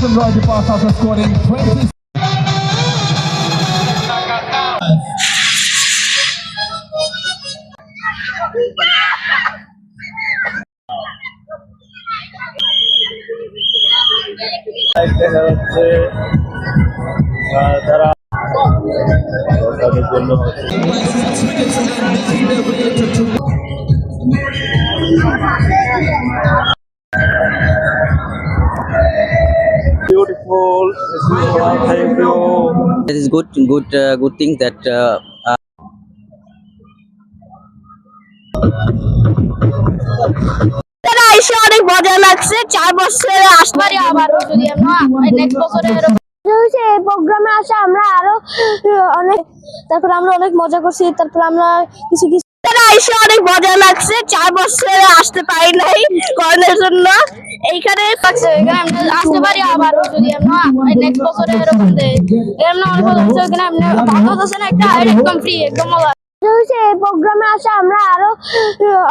Captain Roger Pass after scoring 20 দেখা যাচ্ছে আহ, তারা তাদের জন্য beautiful thank you That is good, good, uh, good thing that uh, uh, এসে অনেক মজা লাগছে। চার বছরে আসবারই আবার যদি আমরা নেক্সট বছরে হচ্ছে এই প্রোগ্রামে আসা আমরা আরও অনেক তারপর আমরা অনেক মজা করছি তারপর আমরা কিছু কিছু এসে অনেক মজা লাগছে। চার বছরে আসতে পারি নাই করোনার জন্য। এইখানে এখানে আসতে পারি আবার যদি আমরা নেক্সট বছরে এরকম দেয় এরকম অনেক হচ্ছে এখানে আমরা ভালো হচ্ছে একটা একদম ফ্রি একদম হচ্ছে এই প্রোগ্রামে আসা আমরা আরও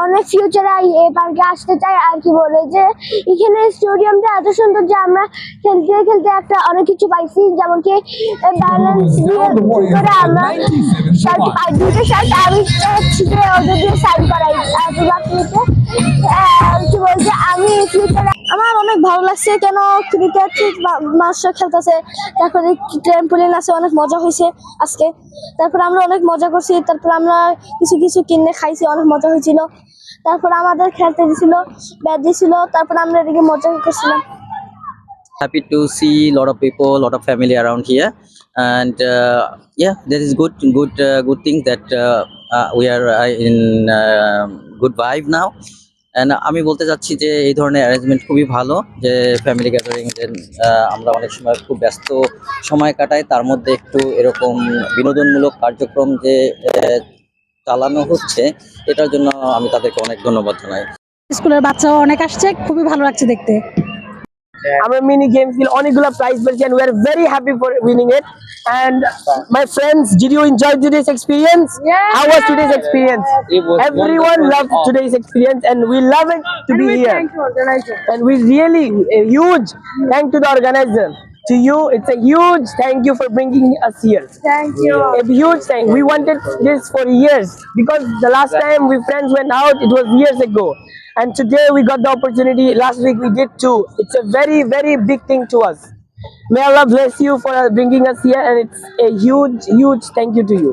অনেক ফিউচারে এই পার্কে আসতে চাই আর কি বলে যে এখানে স্টেডিয়ামটা এত সুন্দর যে আমরা খেলতে খেলতে একটা অনেক কিছু পাইছি যেমন কি ব্যালেন্স দিয়ে করে আমরা শার্ট দুটো শার্ট আমি হচ্ছে যে ওদের দিয়ে করাই আর ভালো লাগছে কেন? ক্রিকেট মানুষরা খেলতেছে। তারপরে ট্রেম্পোলিন আছে অনেক মজা হয়েছে আজকে। তারপর আমরা অনেক মজা করছি তারপর আমরা কিছু কিছু কিনে খাইছি অনেক মজা হয়েছিল। তারপর আমাদের খেলতে দিছিল ব্যাট দিছিল তারপর আমরা এদিকে মজা করছিলাম। Happy to see a lot of people, a lot of family around here, and uh, yeah, that is good, good, uh, good thing that uh, uh, we are uh, in uh, good vibe now. আমি বলতে চাচ্ছি যে এই ধরনের arrangement খুবই ভালো, যে family gathering আমরা অনেক সময় খুব ব্যস্ত সময় কাটাই, তার মধ্যে একটু এরকম বিনোদনমূলক কার্যক্রম যে চালানো হচ্ছে, এটার জন্য আমি তাদেরকে অনেক ধন্যবাদ জানাই। স্কুলের বাচ্চাও অনেক আসছে, খুবই ভালো লাগছে দেখতে। আমরা মিনি গেমস গুলো অনেকগুলো প্রাইজ পেয়েছি and we are very happy for winning it and my friends did you enjoy today's experience how was today's experience It was everyone wonderful. loved today's experience and we love it to be here and we really a huge thank to the organizer to you it's a huge thank you for bringing us here thank you a huge thank we wanted this for years because the last time we friends went out it was years ago and today we got the opportunity. Last week we did too it's a very very big thing to us. May allah bless you for bringing us here and it's a huge huge thank you to you